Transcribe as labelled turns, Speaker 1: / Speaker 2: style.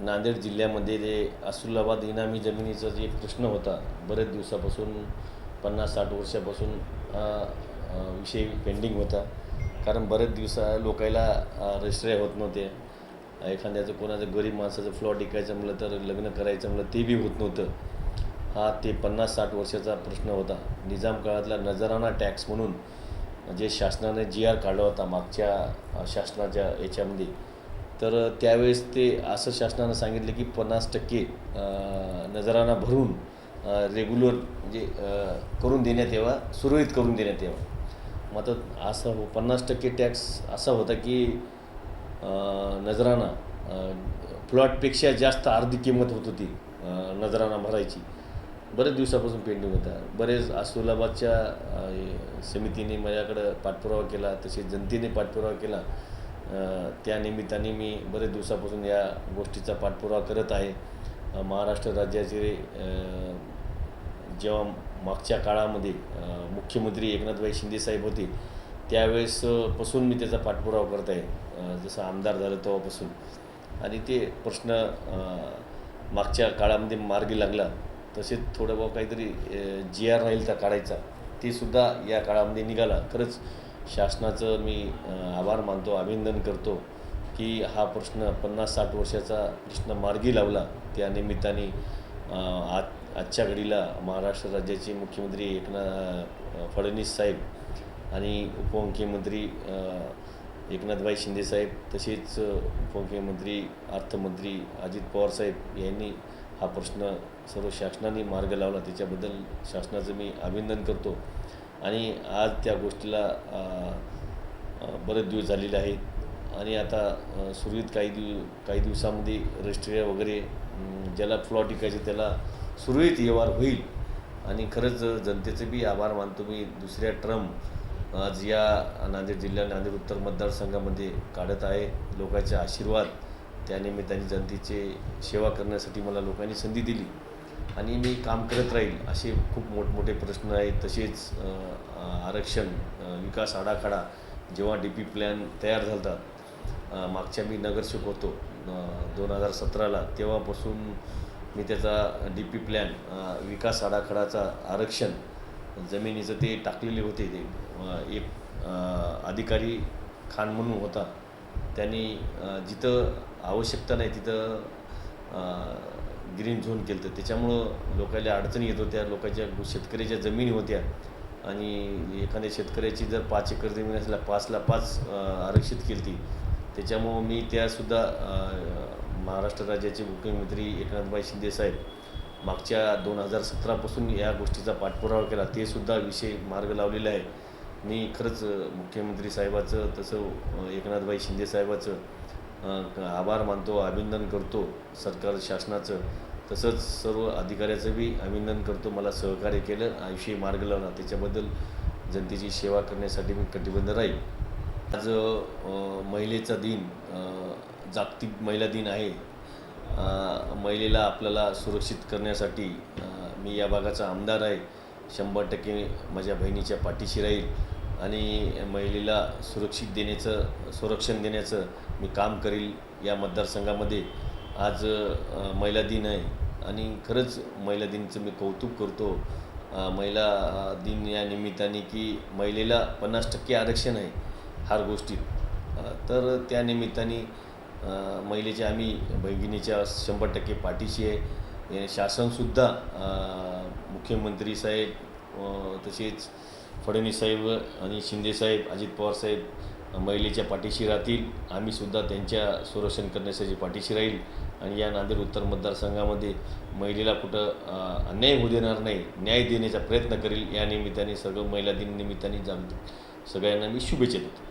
Speaker 1: नांदेड जिल्ह्यामध्ये जे अस्सुलाबाद इनामी जमिनीचा जे प्रश्न होता बरेच दिवसापासून पन्नास साठ वर्षापासून विषय पेंडिंग होता. कारण बरेच दिवसा लोकायला रजिस्ट्रे होत नव्हते. एखाद्याचं कोणाचं गरीब माणसाचं फ्लॉट विकायचं म्हणलं तर लग्न करायचं म्हणलं ते बी होत नव्हतं. हा ते पन्नास साठ वर्षाचा प्रश्न होता. निजाम काळातला नजराना टॅक्स म्हणून जे शासनाने जी आर काढला होता मागच्या शासनाच्या याच्यामध्ये तर त्यावेळेस ते असं शासनानं सांगितलं की पन्नास टक्के नजराना भरून रेग्युलर म्हणजे करून देण्यात यावा सुरळीत करून देण्यात यावा. मग आता असं हो पन्नास टक्के टॅक्स असा होता की नजराना प्लॉटपेक्षा जास्त अर्धी किंमत होत होती नजराना भरायची. बरेच दिवसापासून पेंडिंग होता. बरेच आसुलाबादच्या समितीने माझ्याकडं पाठपुरावा केला तसेच जनतेने पाठपुरावा केला. त्या निमित्ताने मी बरेच दिवसापासून या गोष्टीचा पाठपुरावा करत आहे. महाराष्ट्र राज्याचे जेव्हा मागच्या काळामध्ये मुख्यमंत्री एकनाथभाई शिंदेसाहेब होते त्यावेळेस मी त्याचा पाठपुरावा करत आहे. जसं आमदार झालं तेव्हापासून. आणि ते प्रश्न मागच्या काळामध्ये मार्गी लागला. तसेच थोडं बहुत काहीतरी जी आर राहील तर काढायचा तेसुद्धा या काळामध्ये निघाला. खरंच शासनाचं मी आभार मानतो अभिनंदन करतो की हा प्रश्न पन्नास साठ वर्षाचा प्रश्न मार्गी लावला. त्या निमित्ताने आज आजच्या घडीला महाराष्ट्र राज्याचे मुख्यमंत्री एकनाथ फडणवीस साहेब आणि उपमुख्यमंत्री एकनाथबाई एकनाथभाई शिंदेसाहेब तसेच उपमुख्यमंत्री अर्थमंत्री अजित पवार साहेब यांनी हा प्रश्न सर्व शासनाने मार्ग लावला. त्याच्याबद्दल शासनाचं मी अभिनंदन करतो. आणि आज त्या गोष्टीला बरेच दिवस झालेले आहेत. आणि आता सुरळीत काही दिव काही दिवसामध्ये रजिस्ट्रिया वगैरे ज्याला प्लॉट विकायचे त्याला सुरळीत व्यवहार होईल. आणि खरंच जनतेचे बी आभार मानतो मी. दुसऱ्या ट्रम आज या नांदेड जिल्ह्या नांदेड उत्तर मतदारसंघामध्ये काढत आहे. लोकांचे आशीर्वाद त्यानिमित्ताने जनतेचे सेवा करण्यासाठी मला लोकांनी संधी दिली. आणि मी काम करत राहील असे खूप मोठमोठे प्रश्न आहेत. तसेच आरक्षण विकास आडाखडा जेव्हा डी पी प्लॅन तयार झाला मागच्या मी नगरसेवक होतो दोन हजार सतराला. तेव्हापासून मी त्याचा डी पी प्लॅन विकास आडाखडाचा आरक्षण जमिनीचं ते टाकलेले होते ते. एक अधिकारी खान म्हणून होता. त्यांनी जिथं आवश्यकता नाही तिथं ग्रीन झोन केलं तर त्याच्यामुळं लोकांना अडचणी येत होत्या. लोकांच्या शेतकऱ्याच्या जमिनी होत्या. आणि एखाद्या शेतकऱ्याची जर पाच एकर जमीन असल्या पाचला पाच आरक्षित केली ती त्याच्यामुळं मी त्यासुद्धा महाराष्ट्र राज्याचे मुख्यमंत्री एकनाथभाई शिंदेसाहेब मागच्या दोन हजार सतरापासून या गोष्टीचा पाठपुरावा केला. ते सुद्धा विषय मार्ग लावलेला आहे. मी खरंच मुख्यमंत्री साहेबाचं तसं एकनाथभाई शिंदे साहेबाचं आभार मानतो अभिनंदन करतो सरकार शासनाचं. तसंच सर्व अधिकाऱ्याचं बी अभिनंदन करतो मला सहकार्य केलं आयुष्य मार्ग लावला. त्याच्याबद्दल जनतेची सेवा करण्यासाठी मी कटिबद्ध राहील. आज महिलेचा दिन जागतिक महिला दिन आहे. महिलेला आपल्याला सुरक्षित करण्यासाठी मी या भागाचा आमदार आहे. शंभर टक्के माझ्या बहिणीच्या पाठीशी राहील. आणि महिलेला सुरक्षित देण्याचं संरक्षण देण्याचं मी काम करील या मतदारसंघामध्ये. आज महिला दिन आहे आणि खरंच महिला दिनचं मी कौतुक करतो. महिला दिन या निमित्ताने की महिलेला पन्नास टक्के आरक्षण आहे हार गोष्टीत. तर त्या निमित्ताने महिलेच्या आम्ही भगिनीच्या शंभर टक्के पाठीशी आहे. शासनसुद्धा मुख्यमंत्री साहेब तसेच फडणवीस साहेब आणि शिंदे साहेब अजित पवार साहेब महिलेच्या पाठीशी राहतील. आम्हीसुद्धा त्यांच्या संरक्षण करण्यासाठी पाठीशी राहील. आणि या नांदेड उत्तर मतदारसंघामध्ये महिलेला कुठं अन्याय होऊ देणार नाही न्याय देण्याचा प्रयत्न करील. या निमित्ताने सगळं महिला दिन निमित्ताने जाग सगळ्यांना मी शुभेच्छा देतो.